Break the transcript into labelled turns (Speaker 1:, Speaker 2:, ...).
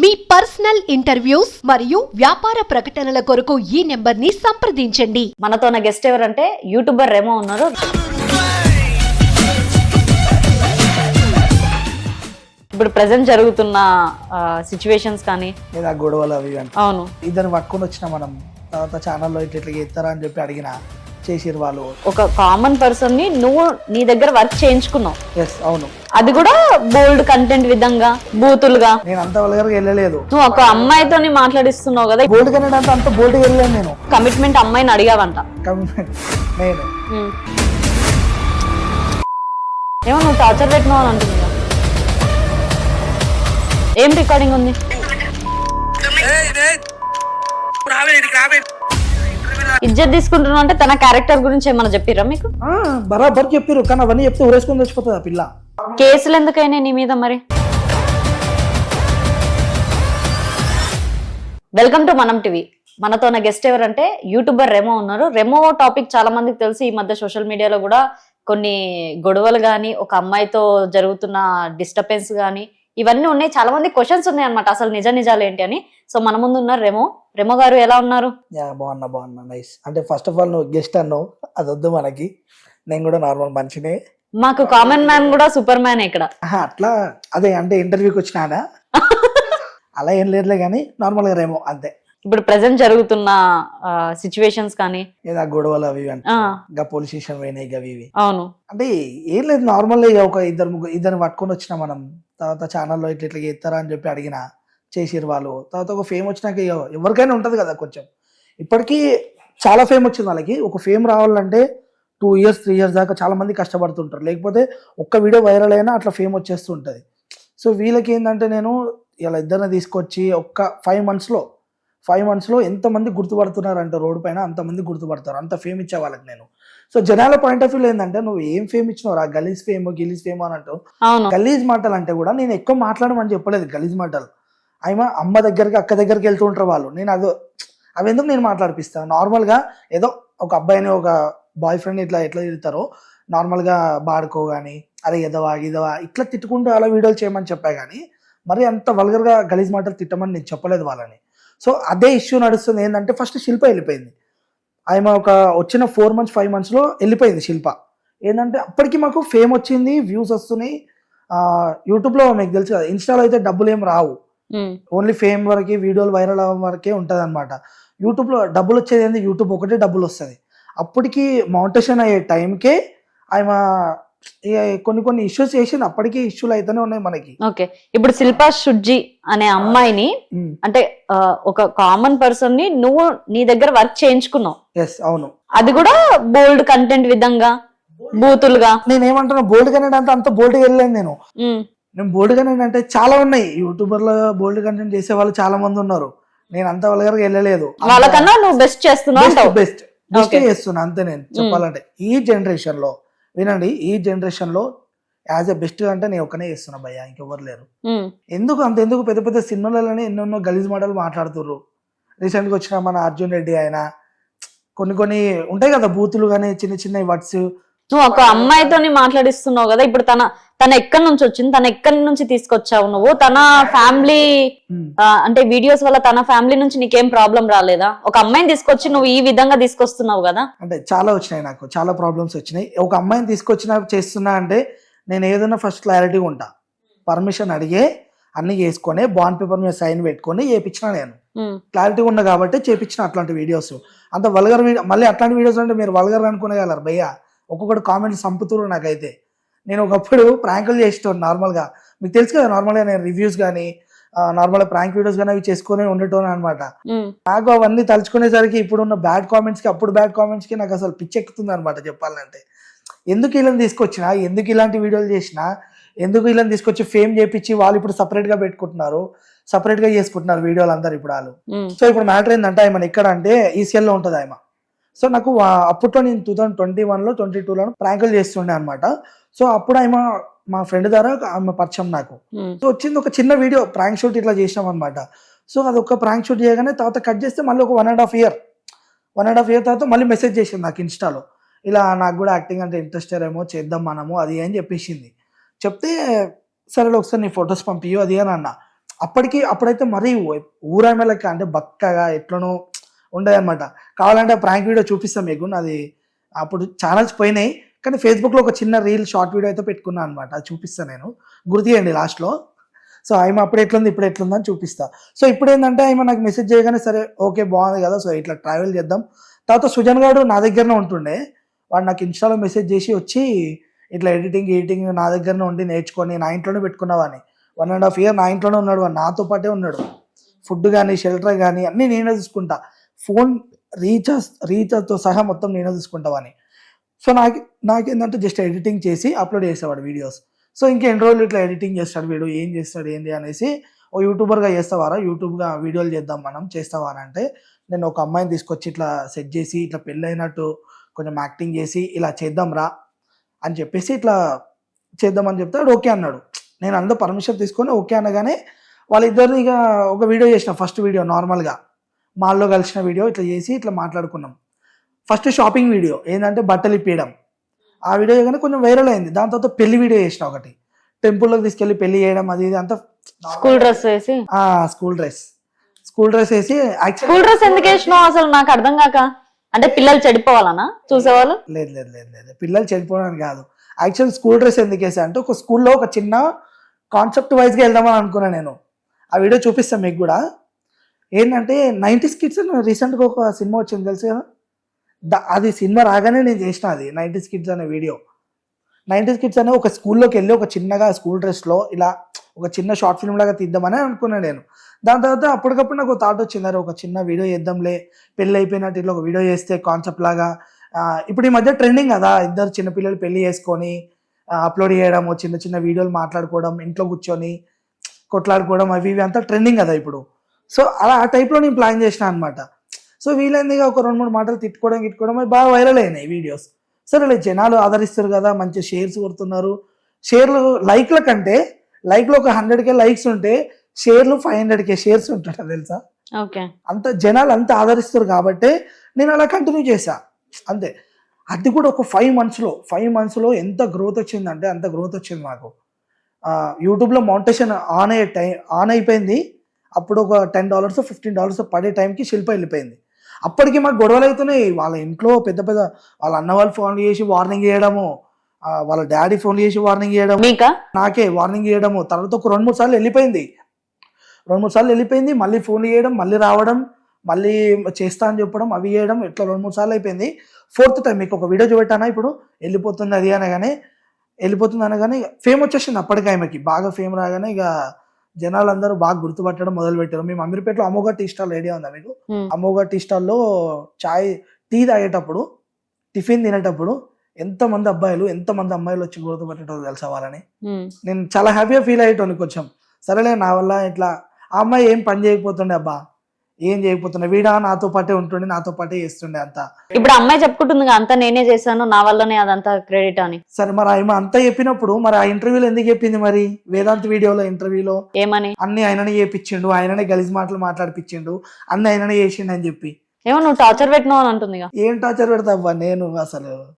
Speaker 1: మీ personal interviews మరియు వ్యాపార ప్రకటనల కొరకు ఈ నెంబర్ని సంప్రదించండి.
Speaker 2: మనతో ఉన్న గెస్ట్ ఎవరంటే యూట్యూబర్ రేమో ఉన్నారు. ఇప్పుడు ప్రజెంట్ జరుగుతున్న సిచ్యువేషన్స్ కానీ
Speaker 3: లేదా గొడవలు అవి అంటే
Speaker 2: అవును.
Speaker 3: ఇద్దరు పట్టుకొని వచ్చిన మనం తర్వాత ఛానల్లో ఇట్లా ఇట్లా చేస్తారా అని చెప్పి అడిగిన చేసిరు వాళ్ళు.
Speaker 2: ఒక కామన్ పర్సన్ని నువ్వు నీ దగ్గర వర్క్ చేయించుకున్నావు.
Speaker 3: ఎస్ అవును.
Speaker 2: అది కూడా బోల్డ్ కంటెంట్ విధంగా బూతులుగా.
Speaker 3: నేను అంత వల్గర్గా వెళ్ళలేదు.
Speaker 2: నువ్వు ఒక అమ్మాయితోని మాట్లాడిస్తున్నావు కదా
Speaker 3: బోల్డ్ కన్నా అంత అంత బోల్డ్గా వెళ్ళాను నేను.
Speaker 2: కమిట్మెంట్ అమ్మాయిని అడిగావంట.
Speaker 3: కమిట్మెంట్ నేను.
Speaker 2: ఏమో నువ్వు టార్చర్ పెట్టినావు అని అంటున్నా ఏం రికార్డింగ్ ఉంది? ఇజ్జత్ తీసుకుంటున్నావు అంటే తన క్యారెక్టర్ గురించి ఏమన్నా చెప్పిరా మీకు?
Speaker 3: బరాబర్ చెప్పిరు కానీ అవన్నీ చెప్తే ఊరేసుకొని తెచ్చిపోతుంది ఆ పిల్ల.
Speaker 2: కేసులు ఎందుకైనా నీ మీద మరి? వెల్కమ్ టు మనం టీవీ మనతో ఉన్న గెస్ట్ ఎవరంటే యూట్యూబర్ రెమో ఉన్నారు. రెమో టాపిక్ చాలా మందికి తెలిసి ఈ మధ్య సోషల్ మీడియాలో కూడా కొన్ని గొడవలు కానీ ఒక అమ్మాయితో జరుగుతున్న డిస్టర్బెన్స్ కానీ ఇవన్నీ ఉన్నాయి. చాలా మంది క్వశ్చన్స్ ఉన్నాయి అనమాట అసలు నిజ నిజాలు ఏంటి అని. సో మన ముందు ఉన్నారు రెమో. రెమో గారు ఎలా ఉన్నారు?
Speaker 3: యా బాగున్నా బాగున్నా. నైస్ అంటే ఫస్ట్ ఆఫ్ ఆల్ నువ్వు గెస్ట్ అన్నావు. అది వద్దు మనకి. నేను కూడా నార్మల్ మంచినే
Speaker 2: మాకు కామన్ మ్యాన్ కూడా సూపర్ మ్యాన్ ఇక్కడ.
Speaker 3: అట్లా అదే అంటే ఇంటర్వ్యూకి వచ్చినానా? అలా ఏం లేదులే కానీ నార్మల్గా రేమో అంతే.
Speaker 2: ఇప్పుడు ప్రజెంట్ జరుగుతున్న సిచ్యువేషన్స్ కానీ.
Speaker 3: ఏదో గొడవలు అవి ఇంకా పోలీస్ స్టేషన్ పోయినాయి అవి ఇవి.
Speaker 2: అవును.
Speaker 3: అంటే ఏం లేదు నార్మల్ ఒక ఇద్దరు ముగ్గురు ఇద్దరు పట్టుకొని వచ్చిన మనం. తర్వాత ఛానల్లో ఇట్లా ఇట్లా చేస్తారా అని చెప్పి అడిగిన చేసిరు వాళ్ళు. తర్వాత ఒక ఫేమ్ వచ్చినాక ఎవరికైనా ఉంటుంది కదా కొంచెం. ఇప్పటికీ చాలా ఫేమ్ వచ్చింది వాళ్ళకి. ఒక ఫేమ్ రావాలంటే టూ ఇయర్స్ త్రీ ఇయర్స్ దాకా చాలా మంది కష్టపడుతుంటారు. లేకపోతే ఒక్క వీడియో వైరల్ అయినా అట్లా ఫేమ్ వచ్చేస్తూ ఉంటుంది సో వీళ్ళకి ఏంటంటే నేను ఇలా ఇద్దరిని తీసుకొచ్చి ఒక్క ఫైవ్ మంత్స్లో ఫైవ్ మంత్స్లో ఎంతమంది గుర్తుపడుతున్నారు అంటే రోడ్డు పైన అంతమంది గుర్తుపడతారు. అంత ఫేమ్ ఇచ్చే వాళ్ళకి నేను. సో జనాల పాయింట్ ఆఫ్ వ్యూ ఏంటంటే నువ్వు ఏం ఫేమ్ ఇచ్చినావు రా గలీజ్ ఫేమ్ గిలీజ్ ఫేమ్ అని
Speaker 2: అవును.
Speaker 3: గలీజ్ మాటలు అంటే కూడా నేను ఎక్కువ మాట్లాడమని చెప్పలేదు గలీజ్ మాటలు. అయినా అమ్మ దగ్గరికి అక్క దగ్గరికి వెళ్తూ ఉంటారు వాళ్ళు. నేను అదో అవి ఎందుకు నేను మాట్లాడిపిస్తాను నార్మల్గా ఏదో ఒక అబ్బాయిని ఒక బాయ్ ఫ్రెండ్ ఇట్లా ఎట్లా తిడతారో నార్మల్గా బాడుకో కానీ అరే ఎదవా ఇదవా ఇట్లా తిట్టుకుంటూ అలా వీడియోలు చేయమని చెప్పా కానీ మరి అంత వల్గర్గా గలీజ్ మాటలు తిట్టమని నేను చెప్పలేదు వాళ్ళని. సో అదే ఇష్యూ నడుస్తుంది ఏంటంటే ఫస్ట్ శిల్ప వెళ్ళిపోయింది. ఆమె ఒక వచ్చిన ఫోర్ మంత్స్ ఫైవ్ మంత్స్లో వెళ్ళిపోయింది శిల్ప. ఏంటంటే అప్పటికి మాకు ఫేమ్ వచ్చింది వ్యూస్ వస్తున్నాయి. యూట్యూబ్లో మీకు తెలుసు కదా ఇన్స్టాలో అయితే డబ్బులు ఏం రావు. ఓన్లీ ఫేమ్ వరకే వీడియోలు వైరల్ అవ్వడం వరకే ఉంటుంది అనమాట యూట్యూబ్లో డబ్బులు వచ్చేది ఏంది? యూట్యూబ్ ఒకటే డబ్బులు వస్తుంది. అప్పటికి మౌంటేషన్ అయ్యే టైంకే ఆమె ఇక కొన్ని కొన్ని ఇష్యూస్ చేసింది అప్పటికే ఇష్యూలు అయితేనే ఉన్నాయి మనకి.
Speaker 2: ఓకే. ఇప్పుడు శిల్పా షుడ్జీ అనే అమ్మాయిని అంటే ఒక కామన్ పర్సన్ని నువ్వు నీ దగ్గర వర్క్ చేయించుకున్నావు.
Speaker 3: ఎస్ అవును.
Speaker 2: అది కూడా బోల్డ్ కంటెంట్ విధంగా బూతులుగా?
Speaker 3: నేను ఏమంటున్నా బోల్డ్ కంటెంట్ అంతా అంత బోల్డ్గా వెళ్ళాను నేను. నేను బోల్డ్ కంటెంట్ అంటే చాలా ఉన్నాయి. యూట్యూబర్లో బోల్డ్ కంటెంట్ చేసే వాళ్ళు చాలా మంది ఉన్నారు. నేను అంత వల్గర్గా వెళ్ళలేదు.
Speaker 2: వాళ్ళకన్నా నువ్వు బెస్ట్ చేస్తున్నావు
Speaker 3: బెస్ట్. బెస్ట్. చేస్తున్నా అంతే నేను చెప్పాలంటే. ఈ జనరేషన్లో వినండి ఈ జనరేషన్లో యాజ్ ఎ బెస్ట్ అంటే నేను ఒక్కనే చేస్తున్నా భయ్య ఇంకెవ్వరు లేరు. ఎందుకు అంత ఎందుకు పెద్ద పెద్ద సినిమాలలోనే ఎన్నెన్నో గలీజ్ మాటలు మాట్లాడుతుర్రు. రీసెంట్గా వచ్చిన మన అర్జున్ రెడ్డి ఆయన కొన్ని కొన్ని ఉంటాయి కదా బూతులు కానీ చిన్న చిన్న వర్డ్స్.
Speaker 2: నువ్వు ఒక అమ్మాయితోని మాట్లాడిస్తున్నావు కదా ఇప్పుడు తన తన ఎక్కడి నుంచి వచ్చింది? తన ఎక్కడి నుంచి తీసుకొచ్చావు నువ్వు? తన ఫ్యామిలీ అంటే వీడియోస్ వల్ల తన ఫ్యామిలీ నుంచి నీకేం ప్రాబ్లం రాలేదా? ఒక అమ్మాయిని తీసుకొచ్చి నువ్వు ఈ విధంగా తీసుకొస్తున్నావు కదా?
Speaker 3: అంటే చాలా వచ్చినాయి నాకు. చాలా ప్రాబ్లమ్స్ వచ్చినాయి. ఒక అమ్మాయిని తీసుకొచ్చిన చేస్తున్నా అంటే నేను ఏదైనా ఫస్ట్ క్లారిటీగా ఉంటా. పర్మిషన్ అడిగే అన్ని చేసుకొని బాండ్ పేపర్ మీద సైన్ పెట్టుకొని చేపించిన నేను. క్లారిటీ ఉంది కాబట్టి చేపించిన అట్లాంటి వీడియోస్ అంత వల్గర్ వీడియో మళ్ళీ అట్లాంటి వీడియోస్ అంటే మీరు వల్గర్ అనుకునేగలరు భయ్య ఒక్కొక్కటి కామెంట్స్ చంపుతున్నారు నాకైతే. నేను ఒకప్పుడు ప్రాంకులు చేసేటోను నార్మల్గా. మీకు తెలుసు కదా నార్మల్గా నేను రివ్యూస్ కానీ నార్మల్గా ప్రాంక్ వీడియోస్ కానీ అవి చేసుకునే ఉండేటోను అనమాట నాకు అవన్నీ తలుచుకునేసరికి ఇప్పుడున్న బ్యాడ్ కామెంట్స్కి అప్పుడు బ్యాడ్ కామెంట్స్కి నాకు అసలు పిచ్చెక్కుతుంది అనమాట చెప్పాలంటే. ఎందుకు వీళ్ళని తీసుకొచ్చినా ఎందుకు ఇలాంటి వీడియోలు చేసినా ఎందుకు వీళ్ళని తీసుకొచ్చి ఫేమ్ చేపించి వాళ్ళు ఇప్పుడు సపరేట్గా పెట్టుకుంటున్నారు సపరేట్గా చేసుకుంటున్నారు వీడియోలు అందరు ఇప్పుడు వాళ్ళు. సో ఇప్పుడు మ్యాటర్ ఏంటంటే ఆయన ఎక్కడ అంటే ఈసీఎల్లో ఉంటుంది ఆయన సో నాకు అప్పట్లో నేను టూ థౌసండ్ ట్వంటీ వన్లో ట్వంటీ టూలో ప్రాంకులు చేస్తుండే అనమాట సో అప్పుడు ఆయన మా ఫ్రెండ్ ద్వారా ఆమె పరిచయం నాకు.
Speaker 2: ఉమ్,
Speaker 3: సో వచ్చింది ఒక చిన్న వీడియో ప్రాంక్ షూట్ ఇట్లా చేసినాం అనమాట సో అది ఒక ప్రాంక్ షూట్ చేయగానే తర్వాత కట్ చేస్తే మళ్ళీ ఒక one and half year. One and half year తర్వాత మళ్ళీ మెసేజ్ చేసింది నాకు ఇన్స్టాలో. ఇలా నాకు కూడా యాక్టింగ్ అంటే ఇంట్రెస్ట్ ఏమో చేద్దాం మనము అది అని చెప్పేసింది. చెప్తే సరే ఒకసారి నీ ఫొటోస్ పంపియు అది అని అన్న. అప్పటికి అప్పుడైతే మరీ ఊరామె లెక్క అంటే బక్కగా ఎట్లనో ఉండేదన్నమాట. కావాలంటే ప్రాంక్ వీడియో చూపిస్తాం మీకు. అది అప్పుడు ఛానల్స్ పోయినాయి. కానీ ఫేస్బుక్లో ఒక చిన్న రీల్ షార్ట్ వీడియో అయితే పెట్టుకున్నాను అనమాట అది చూపిస్తాను నేను. గుర్తు చేయండి లాస్ట్లో సో ఆమె అప్పుడు ఎట్లుంది ఇప్పుడు ఎట్లుంది అని చూపిస్తా. సో ఇప్పుడు ఏంటంటే ఆమె నాకు మెసేజ్ చేయగానే సరే ఓకే బాగుంది కదా. సో ఇట్లా ట్రావెల్ చేద్దాం. తర్వాత సుజన్ గారు నా దగ్గరనే ఉంటుండే. వాడు నాకు ఇన్స్టాలో మెసేజ్ చేసి వచ్చి ఇట్లా ఎడిటింగ్ ఎడిటింగ్ నా దగ్గరనే ఉండి నేర్చుకొని నా ఇంట్లోనే పెట్టుకున్నావాని వన్ అండ్ హాఫ్ ఇయర్ నా ఇంట్లోనే ఉన్నాడు నాతో పాటే ఉన్నాడు. ఫుడ్ కానీ షెల్టర్ కానీ అన్నీ నేనే చూసుకుంటా. ఫోన్ రీఛార్జ్ రీఛార్జ్తో సహా మొత్తం నేనే చూసుకుంటామని సో నాకు నాకేంటంటే జస్ట్ ఎడిటింగ్ చేసి అప్లోడ్ చేసేవాడు వీడియోస్. సో ఇంకా ఎన్ని రోజులు ఇట్లా ఎడిటింగ్ చేస్తాడు వీడు ఏం చేస్తాడు ఏంది అనేసి ఓ యూట్యూబర్గా చేస్తావారా? యూట్యూబ్గా వీడియోలు చేద్దాం మనం చేస్తావా అని అంటే నేను ఒక అమ్మాయిని తీసుకొచ్చి ఇట్లా సెట్ చేసి ఇట్లా పెళ్ళైనట్టు కొంచెం యాక్టింగ్ చేసి ఇలా చేద్దాం రా అని చెప్పేసి ఇట్లా చేద్దామని చెప్తే వాడు ఓకే అన్నాడు. నేను అందరూ పర్మిషన్ తీసుకొని ఓకే అనగానే వాళ్ళిద్దరిని ఇక ఒక వీడియో చేసిన ఫస్ట్ వీడియో నార్మల్గా. మాల్లో కలిసిన వీడియో ఇట్లా చేసి ఇట్లా మాట్లాడుకున్నాం. ఫస్ట్ షాపింగ్ వీడియో ఏంటంటే బట్టలు ఇప్పేయడం. ఆ వీడియో కానీ కొంచెం వైరల్ అయింది. దాని తర్వాత పెళ్ళి వీడియో చేసిన ఒకటి. టెంపుల్లోకి తీసుకెళ్ళి పెళ్ళి చేయడం అది ఇది అంతా
Speaker 2: స్కూల్ డ్రెస్ వేసి?
Speaker 3: స్కూల్ డ్రెస్ స్కూల్ డ్రెస్ వేసి
Speaker 2: స్కూల్ డ్రెస్ ఎందుకు వేసినావు అసలు? నాకు అర్థం కాక. అంటే పిల్లలు చెడిపోవాలనా? చూసేవాళ్ళు?
Speaker 3: లేదు లేదు లేదు లేదు. పిల్లలు చెడిపోవడానికి కాదు. యాక్చువల్ స్కూల్ డ్రెస్ ఎందుకు వేసా అంటే ఒక స్కూల్లో ఒక చిన్న కాన్సెప్ట్ వైజ్గా వెళ్దామని అనుకున్నాను నేను. ఆ వీడియో చూపిస్తాను మీకు కూడా. ఏంటంటే నైంటీస్ కిడ్స్ రీసెంట్గా ఒక సినిమా వచ్చింది తెలుసు కదా? ద- అది సినిమా రాగానే నేను చేసిన అది నైంటీస్ కిడ్స్ అనే వీడియో. నైంటీస్ కిడ్స్ అనే ఒక స్కూల్లోకి వెళ్ళి ఒక చిన్నగా స్కూల్ డ్రెస్లో ఇలా ఒక చిన్న షార్ట్ ఫిల్మ్ లాగా తీద్దామని అనుకున్నాను నేను. దాని తర్వాత అప్పటికప్పుడు నాకు థాట్ వచ్చింది అరే ఒక చిన్న వీడియో చేద్దాంలే పెళ్ళి అయిపోయినట్టు ఇట్లా ఒక వీడియో చేస్తే కాన్సెప్ట్ లాగా. ఇప్పుడు ఈ మధ్య ట్రెండింగ్ కదా ఇద్దరు చిన్నపిల్లలు పెళ్ళి చేసుకొని అప్లోడ్ చేయడము చిన్న చిన్న వీడియోలు మాట్లాడుకోవడం ఇంట్లో కూర్చొని కొట్లాడుకోవడం అవి ఇవి అంతా ట్రెండింగ్ కదా ఇప్పుడు. సో అలా ఆ టైప్లో నేను ప్లాన్ చేసిన అనమాట సో వీలైందిగా ఒక రెండు మూడు మాటలు తిట్టుకోవడం గిట్టుకోవడం బాగా వైరల్ అయినాయి వీడియోస్ సరే జనాలు ఆదరిస్తారు కదా మంచి షేర్స్ కొడుతున్నారు. షేర్లు లైక్ల కంటే లైక్లో ఒక హండ్రెడ్ కే లైక్స్ ఉంటే షేర్లు ఫైవ్ హండ్రెడ్ కే షేర్స్ ఉంటాయి తెలుసా?
Speaker 2: ఓకే.
Speaker 3: అంత జనాలు అంత ఆదరిస్తారు కాబట్టి నేను అలా కంటిన్యూ చేశా. అంతే. అది కూడా ఒక ఫైవ్ మంత్స్లో ఫైవ్ మంత్స్లో ఎంత గ్రోత్ వచ్చిందంటే అంత గ్రోత్ వచ్చింది మాకు యూట్యూబ్లో మౌంటేషన్ ఆన్ అయ్యే టైం ఆన్ అయిపోయింది. అప్పుడు ఒక టెన్ డాలర్స్ ఫిఫ్టీన్ డాలర్స్ పడే టైంకి శిల్ప వెళ్ళిపోయింది. అప్పటికి మాకు గొడవలు అవుతున్నాయి. వాళ్ళ ఇంట్లో పెద్ద పెద్ద వాళ్ళ అన్న వాళ్ళు ఫోన్ చేసి వార్నింగ్ చేయడము వాళ్ళ డాడీ ఫోన్ చేసి వార్నింగ్ చేయడం నాకే వార్నింగ్ చేయడము. తర్వాత ఒక రెండు మూడు సార్లు వెళ్ళిపోయింది. రెండు మూడు సార్లు వెళ్ళిపోయింది. మళ్ళీ ఫోన్ చేయడం మళ్ళీ రావడం మళ్ళీ చేస్తా అని చెప్పడం అవి చేయడం ఇట్లా రెండు మూడు సార్లు అయిపోయింది. ఫోర్త్ టైం మీకు ఒక వీడియో చూపెట్టానా ఇప్పుడు? వెళ్ళిపోతుంది అది అనగానే వెళ్ళిపోతుంది అనగానే ఫేమ్ వచ్చేసింది అప్పటికి ఆమెకి. బాగా ఫేమ్ రాగానే ఇక జనాలందరూ బాగా గుర్తుపట్టడం మొదలు పెట్టారు మేము అమీర్పేటలో అమోఘ టీ స్టాల్ ఐడియా ఉందా మీకు. అమోఘ టీ స్టాల్లో చాయ్ టీ తాగేటప్పుడు టిఫిన్ తినేటప్పుడు ఎంతమంది అబ్బాయిలు ఎంతమంది అమ్మాయిలు వచ్చి గుర్తుపట్టడం తెలుసా వాళ్ళని. నేను చాలా హ్యాపీగా ఫీల్ అయ్యేటోని కొంచెం. సరేలే నా వల్ల ఇట్లా ఆ అమ్మాయి ఏం పని చేయకపోతుండే అబ్బా? ఏం చేయకపోతుండే వీడా నాతో పాటే ఉంటుండే నాతో పాటే చేస్తుండే అంతా.
Speaker 2: ఇప్పుడు అమ్మాయి చెప్పుకుంటుంది అంతా నేనే చేశాను నా వల్లనే అదంతా క్రెడిట్ అని.
Speaker 3: సరే మరి ఆమె అంతా చెప్పినప్పుడు మరి ఆ ఇంటర్వ్యూలో ఎందుకు చెప్పింది మరి? వేదాంత్ వీడియోలో ఇంటర్వ్యూలో
Speaker 2: ఏమని?
Speaker 3: అన్ని ఆయననే చేపించిండు ఆయననే గలీజ్ మాటలు మాట్లాడిపించిండు అన్ని ఆయననే చేసిండు అని చెప్పి.
Speaker 2: ఏమో నువ్వు టార్చర్ పెట్టినావు అని అంటుందిగా.
Speaker 3: ఏం టార్చర్ పెడతావా నేను అసలు?